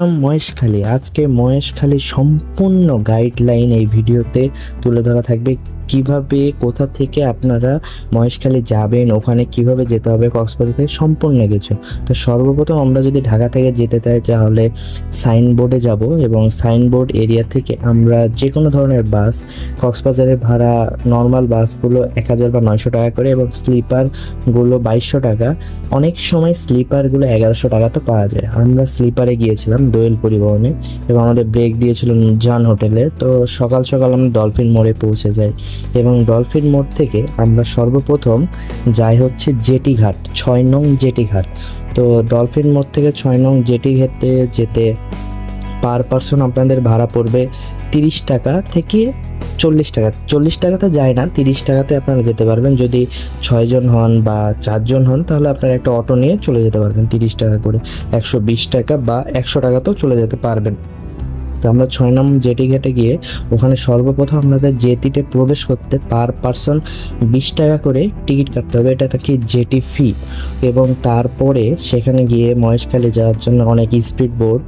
মহেশখালী। আজকে মহেশখালী সম্পূর্ণ গাইডলাইন এই ভিডিওতে তুলে ধরা থাকবে। কীভাবে, কোথা থেকে আপনারা মহেশখালী যাবেন, ওখানে কীভাবে যেতে হবে, কক্সবাজার থেকে সম্পূর্ণ কিছু। তো সর্বপ্রথম আমরা যদি ঢাকা থেকে যেতে চাই, তাহলে সাইনবোর্ডে যাব এবং সাইনবোর্ড এরিয়া থেকে আমরা যে কোনো ধরনের বাস কক্সবাজারের ভাড়া নর্মাল বাসগুলো এক হাজার বা নয়শো টাকা করে এবং স্লিপারগুলো বাইশশো টাকা। অনেক সময় স্লিপারগুলো এগারোশো টাকা তো পাওয়া যায়। আমরা স্লিপারে গিয়েছিলাম দোয়েল পরিবহনে এবং আমাদের ব্রেক দিয়েছিল জান হোটেলে। তো সকাল সকাল আমরা ডলফিন মোড়ে পৌঁছে যাই এবং ডলফিন মোড় থেকে আমরা সর্বপ্রথম যাই হচ্ছে জেটি ঘাট, ছয় নং জেটি ঘাট। তো ডলফিন মোড় থেকে ছয় নং জেটি ঘাটে যেতে পার পারসন আপনাদের ভাড়া পড়বে তিরিশ টাকা থেকে চল্লিশ টাকা। চল্লিশ টাকাতে যায় না, তিরিশ টাকাতে আপনারা যেতে পারবেন। যদি ছয়জন হন বা চারজন হন, তাহলে আপনারা একটা অটো নিয়ে চলে যেতে পারবেন তিরিশ টাকা করে। একশো বিশ টাকা বা একশো টাকাতেও চলে যেতে পারবেন। তো আমরা ছয় নম্বর জেটি ঘাটে গিয়ে ওখানে সর্বপ্রথম আপনাদের জেটিতে প্রবেশ করতে পার পার্সন বিশ টাকা করে টিকিট কাটতে হবে। এটা কি জেটি ফি এবং তারপরে সেখানে গিয়ে মহেশখালী যাওয়ার জন্য অনেক স্পিড বোট।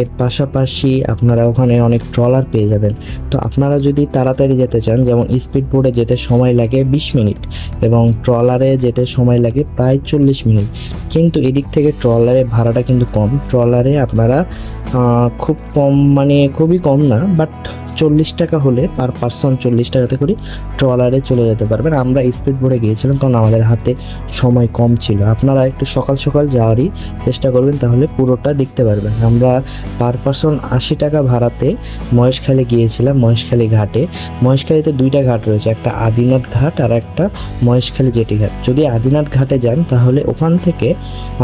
এর পাশাপাশি আপনারা ওখানে অনেক ট্রলার পেয়ে যাবেন। তো আপনারা যদি তাড়াতাড়ি যেতে চান, যেমন স্পিড বোটে যেতে সময় লাগে বিশ মিনিট এবং ট্রলারে যেতে সময় লাগে প্রায় চল্লিশ মিনিট। কিন্তু এদিক থেকে ট্রলারে ভাড়াটা কিন্তু কম। ট্রলারে আপনারা খুব কম মানে খুবই কম না বাট চল্লিশ টাকা হলে পার পার্সন চল্লিশ টাকাতে করে ট্রলারে চলে যেতে পারবেন। আমরা স্পিড বোটে গিয়েছিলাম কারণ আমাদের হাতে সময় কম ছিল। আপনারা একটু সকাল সকাল যাওয়ারই চেষ্টা করবেন, তাহলে পুরোটা দেখতে পারবেন। আমরা পার পার্সন আশি টাকা ভাড়াতে মহেশখালী গিয়েছিলাম, মহেশখালী ঘাটে। মহেশখালীতে দুইটা ঘাট রয়েছে, একটা আদিনাথ ঘাট আর একটা মহেশখালী জেটি ঘাট। যদি আদিনাথ ঘাটে যান, তাহলে ওখান থেকে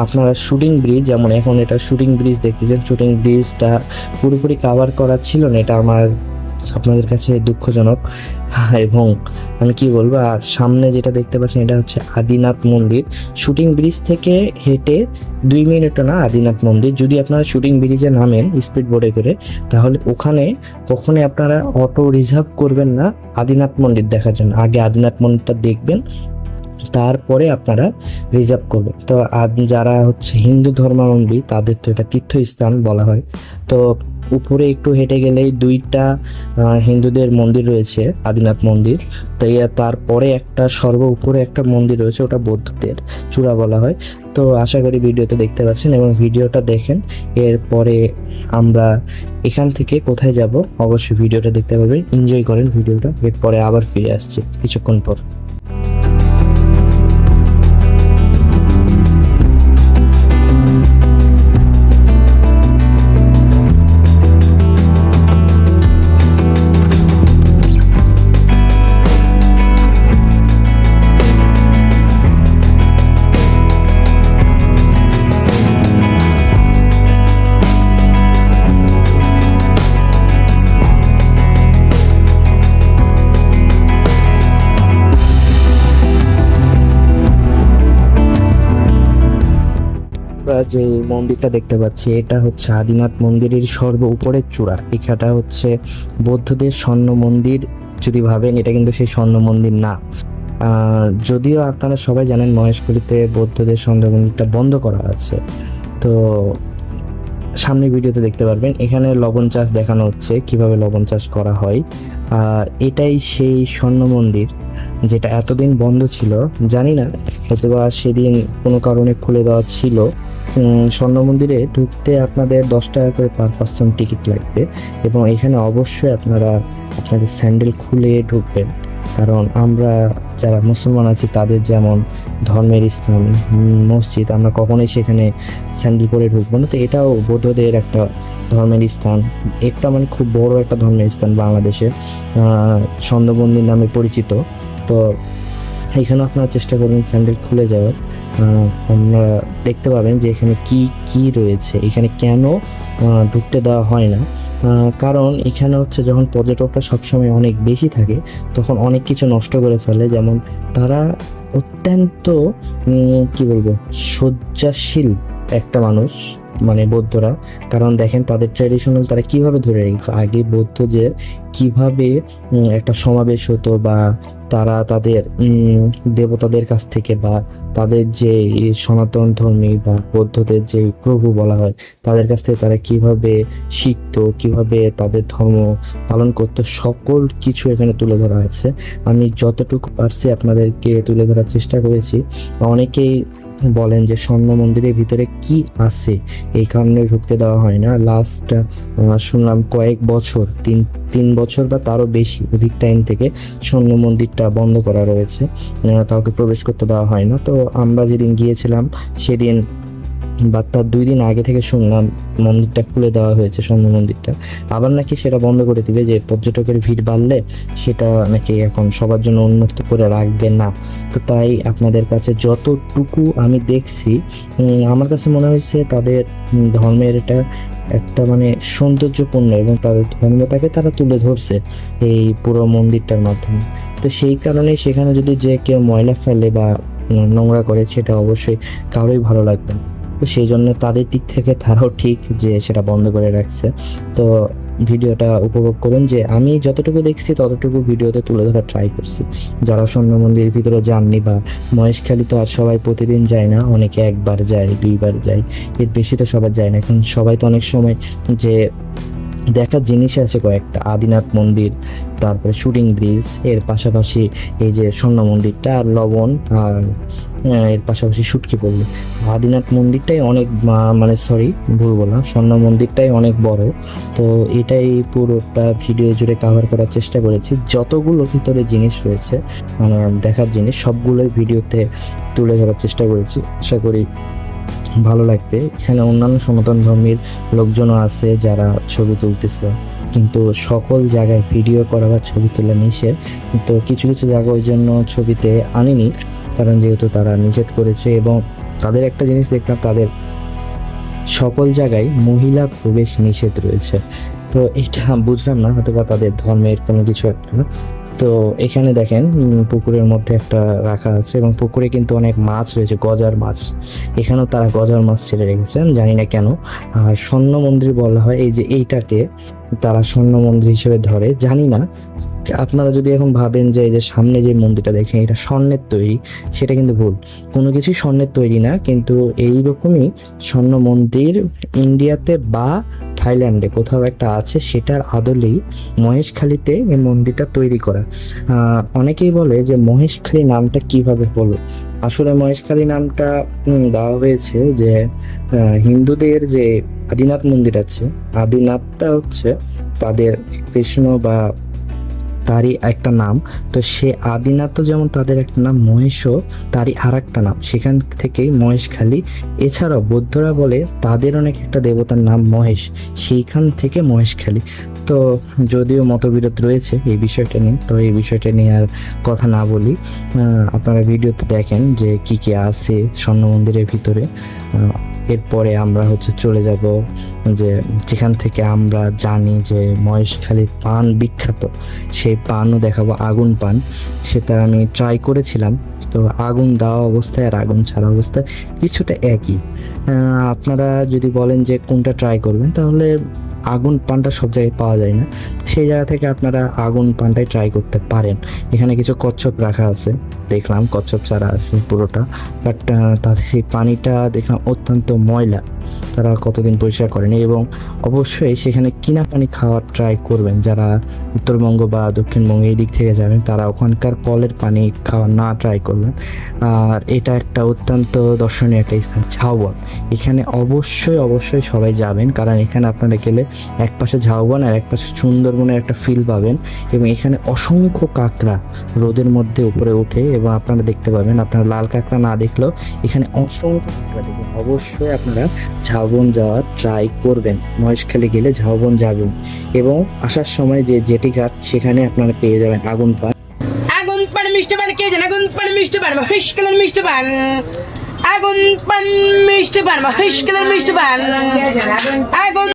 আপনারা শুটিং ব্রিজ যেমন এখন এটা শুটিং ব্রিজ দেখতেছেন শুটিং ব্রিজটা পুরোপুরি কাভার করা ছিল না, এটা আমার আপনাদের কাছে দুঃখজনক। এবং আমি কি বলব, আর সামনে যেটা দেখতে পাচ্ছেন, এটা হচ্ছে আদিনাথ মন্দির। শুটিং ব্রিজ থেকে হেঁটে দুই মিনিটও না, আদিনাথ মন্দির। যদি আপনারা শুটিং ব্রিজে নামেন, স্পিড বোর্ডে করে, তাহলে ওখানে কখনই আপনারা অটো রিজার্ভ করবেন না আদিনাথ মন্দির দেখার জন্য। আগে আদিনাথ মন্দিরটা দেখবেন তারপরে আপনারা রিজার্ভ করবেন। তো যারা হচ্ছে হিন্দু ধর্মাবলম্বী, তাদের তো এটা তীর্থস্থান বলা হয়। তো উপরে একটু হেঁটে গেলেই দুইটা হিন্দুদের মন্দির রয়েছে, আদিনাথ মন্দির। তো তারপরে একটা সর্ব উপরে একটা মন্দির রয়েছে, ওটা বৌদ্ধদের চূড়া বলা হয়। তো আশা করি ভিডিওতে দেখতে পাচ্ছেন এবং ভিডিওটা দেখেন। এরপরে আমরা এখান থেকে কোথায় যাব, অবশ্যই ভিডিওটা দেখতে পারবেন। এনজয় করেন ভিডিওটা, এরপরে আবার ফিরে আসছি কিছুক্ষণ পর। যে মন্দিরটা দেখতে পাচ্ছি, এটা হচ্ছে আদিনাথ মন্দিরের সর্ব উপরের চূড়া। এখানটা হচ্ছে বৌদ্ধদের স্বর্ণ মন্দির, যদি ভাবেন এটা কিন্তু সেই স্বর্ণ মন্দির না। যদিও আপনারা সবাই জানেন মহেশখালীতে বৌদ্ধদের স্বর্ণ মন্দিরটা বন্ধ করা আছে। তো সামনে ভিডিওতে দেখতে পারবেন, এখানে লবণ চাষ দেখানো হচ্ছে, কীভাবে লবণ চাষ করা হয়। এটাই সেই স্বর্ণ মন্দির। যেটা এতদিন বন্ধ ছিল, জানি না হয়তো বা সেদিন কোনো কারণে খুলে দেওয়া ছিল। স্বর্ণ মন্দিরে ঢুকতে আপনাদের দশ টাকা করে পার পার্সন টিকিট লাগবে এবং এখানে অবশ্যই আপনারা আপনাদের স্যান্ডেল খুলে ঢুকবেন। কারণ আমরা যারা মুসলমান আছি, তাদের যেমন ধর্মের স্থান, মসজিদ, আমরা কখনোই সেখানে স্যান্ডেল পরে ঢুকবো না। তো এটাও বৌদ্ধদের একটা ধর্মের স্থান। একটা মানে খুব বড় একটা ধর্মের স্থান বাংলাদেশে স্বর্ণ মন্দির নামে পরিচিত। তো এখানে আপনারা চেষ্টা করবেন স্যান্ডেল খুলে যাওয়ার। আপনারা দেখতে পাবেন যে এখানে কি কি রয়েছে। এখানে কেন ঢুকতে দেওয়া হয় না। কারণ এখানে হচ্ছে যখন পর্যটকরা সবসময় অনেক বেশি থাকে, তখন অনেক কিছু নষ্ট করে ফেলে। যেমন তারা অত্যন্ত কি বলব, শয্যাশীল একটা মানুষ। মানে বৌদ্ধরা। কারণ দেখেন তাদের ট্র্যাডিশনাল তারা কীভাবে ধরে রেখেছে? আগে বৌদ্ধ যে কীভাবে একটা সমাবেশ হতো বা তারা তাদের দেবতাদের কাছ থেকে বা তাদের যে সনাতন ধর্মী বা বৌদ্ধদের যে প্রভু বলা হয়, তাদের কাছ থেকে তারা কীভাবে শিখতো, কীভাবে তাদের ধর্ম পালন করতো, সকল কিছু এখানে তুলে ধরা আছে। আমি যতটুকু পারছি আপনাদেরকে তুলে ধরার চেষ্টা করেছি। অনেকেই বলেন যে স্বর্ণ মন্দিরের ভিতরে কি আছে? এই কারণে ঢুকতে দেওয়া হয় না। লাস্ট শুনলাম কয়েক বছর, তিন তিন বছর বা তারও বেশি অধিক টাইম থেকে স্বর্ণ মন্দিরটা বন্ধ করা রয়েছে। কাউকে প্রবেশ করতে দেওয়া হয় না। তো আমরা যেদিন গিয়েছিলাম, সেদিন বা তার দুই দিন আগে থেকে শুনলাম মন্দিরটা খুলে দেওয়া হয়েছে স্বর্ণ মন্দিরটা। আবার নাকি সেটা বন্ধ করে দিবে যে পর্যটকের ভিড় বাড়লে সেটা নাকি এখন সবার জন্য উন্মুক্ত করে রাখবে না। তো তাই আপনাদের কাছে যতটুকু আমি দেখছি আমার কাছে মনে হয়েছে তাদের ধর্মের এটা একটা মানে সৌন্দর্যপূর্ণ এবং তাদের ধর্মটাকে তারা তুলে ধরছে এই পুরো মন্দিরটার মাধ্যমে। তো সেই কারণে সেখানে যদি যে কেউ ময়লা ফেলে বা নোংরা করে সেটা অবশ্যই কারোই ভালো লাগবে না। তো সেই জন্য তাদের দিক থেকে তারাও ঠিক যে সেটা বন্ধ করে রাখছে। তো ভিডিওটা উপভোগ করুন যে আমি যতটুকু দেখছি ততটুকু ভিডিওতে তুলে ধরার ট্রাই করছি। যারা স্বর্ণ মন্দিরের ভিতরে যাননি বা মহেশখালী তো আর সবাই প্রতিদিন যায় না, অনেকে একবার যায়, দুইবার যায়, এর বেশি তো সবার যায় না। এখন সবাই তো অনেক সময় যে দেখার জিনিস আছে কয়েকটা, আদিনাথ মন্দির, তারপরে শুটিং ব্রিজ, এর পাশাপাশি এই যে স্বর্ণ মন্দিরটা আর লবণ আর এর পাশাপাশি শুটকি পড়ল আদিনাথ মন্দিরটাই অনেক মানে সরি ভুল বললাম, স্বর্ণ মন্দিরটাই অনেক বড়। তো এটাই পুরোটা ভিডিও জুড়ে কভার করার চেষ্টা করেছি। যতগুলো ভিতরে জিনিস রয়েছে মানে দেখার জিনিস, সবগুলোই ভিডিওতে তুলে ধরার চেষ্টা করেছি। আশা করি ভালো লাগবে। এখানে অন্যান্য সনাতন ধর্মের লোকজনও আছে যারা ছবি তুলতেছে। কিন্তু সকল জায়গায় ভিডিও করা বা ছবি তোলা নিষেধ। তো কিছু কিছু জায়গা ওই জন্য ছবিতে আনিনি। কারণ যেহেতু তারা নিষেধ করেছে এবং তাদের একটা জিনিস দেখলাম, তাদের সকল জায়গায় মহিলা প্রবেশ নিষেধ রয়েছে। তো এটা বুঝলাম না হয়তো বা তাদের ধর্মের কোনো কিছু একটা তো এখানে দেখেন পুকুরের মধ্যে একটা রাখা আছে এবং পুকুরে কিন্তু অনেক মাছ রয়েছে, গজার মাছ। এখানেও তারা গজার মাছ ছেড়ে রেখেছেন, জানি না কেন। আর স্বর্ণ মন্দির বলা হয়, এই যে এইটাকে তারা স্বর্ণ মন্দির হিসেবে ধরে, জানি না। আপনারা যদি এখন ভাবেন যে এই যে সামনে যে মন্দিরটা দেখছেন এটা স্বর্ণের তৈরি, সেটা কিন্তু ভুল। কোনো কিছুই স্বর্ণের তৈরি না, কিন্তু এই রকমই স্বর্ণ মন্দির ইন্ডিয়াতে বা থাইল্যান্ডে কোথাও একটা আছে, সেটার আদলেই মহেশখালীতে এই মন্দিরটা তৈরি করা। অনেকেই বলে যে মহেশখালী নামটা কীভাবে হলো? আসলে মহেশখালী নামটা দেওয়া হয়েছে যে হিন্দুদের যে আদিনাথ মন্দির আছে, আদিনাথটা হচ্ছে তাদের কৃষ্ণ বা তারই একটা নাম। তো সে আদিনাথ যেমন তাদের একটা নাম, মহেশও তারই আর একটা নাম। সেখান থেকেই মহেশখালী এছাড়াও বৌদ্ধরা বলে তাদের অনেক একটা দেবতার নাম মহেশ। সেইখান থেকে মহেশখালী তো যদিও মতবিরোধ রয়েছে এই বিষয়টা নিয়ে, তো এই বিষয়টা নিয়ে আর কথা না বলি। আপনারা ভিডিওতে দেখেন যে কি কি আছে স্বর্ণ মন্দিরের ভিতরে। এরপরে আমরা হচ্ছে চলে যাব যে যেখান থেকে আমরা জানি যে মহেশখালীর পান বিখ্যাত, সেই পানও দেখাবো আগুন পান। সেটা আমি ট্রাই করেছিলাম, তো আগুন দেওয়া অবস্থায় আর আগুন ছাড়া অবস্থায় কিছুটা একই। আপনারা যদি বলেন যে কোনটা ট্রাই করবেন, তাহলে আগুন পানটা সব জায়গায় পাওয়া যায় না। সেই জায়গা থেকে আপনারা আগুন পানটাই ট্রাই করতে পারেন। এখানে কিছু কচ্ছপ রাখা আছে। দেখলাম কচ্ছপ চারা আছে পুরোটা। বাট তাদের সেই পানিটা দেখলাম অত্যন্ত ময়লা। তারা কতদিন পরিষ্কার করেনি এবং অবশ্যই সেখানে কিনা পানি খাওয়ার ট্রাই করবেন। যারা উত্তরবঙ্গ বা দক্ষিণবঙ্গ এই দিক থেকে যাবেন, তারা ওখানকার কলের পানি খাওয়া না ট্রাই করবেন। আর এটা একটা অত্যন্ত দর্শনীয় একটা স্থান, ঝাউবন। এখানে অবশ্যই অবশ্যই সবাই যাবেন, কারণ এখানে আপনারা গেলে এক পাশে ঝাউবন আর এক পাশে সুন্দরবনের একটা ফিল পাবেন এবং এখানে অসংখ্য কাঁকড়া রোদের মধ্যে উপরে ওঠে এবং আপনারা দেখতে পাবেন, আপনারা লাল কাঁকড়া না দেখলেও এখানে অসংখ্য কাঁকড়া দেখবেন। অবশ্যই আপনারা ঝাউবন যাওয়ার ট্রাই করবেন। মহেশখালী গেলে ঝাউবন যাবেন এবং আসার সময় যে জেটি ঘাট, সেখানে আপনারা পেয়ে যাবেন আগুন পান আগুন পান মিষ্টি পান কে জানে? আগুন পান মিষ্টি পান মহেশখালীর মিষ্টি পান আগুন পান মিষ্টি পান মহেশখালীর মিষ্টি পান আগুন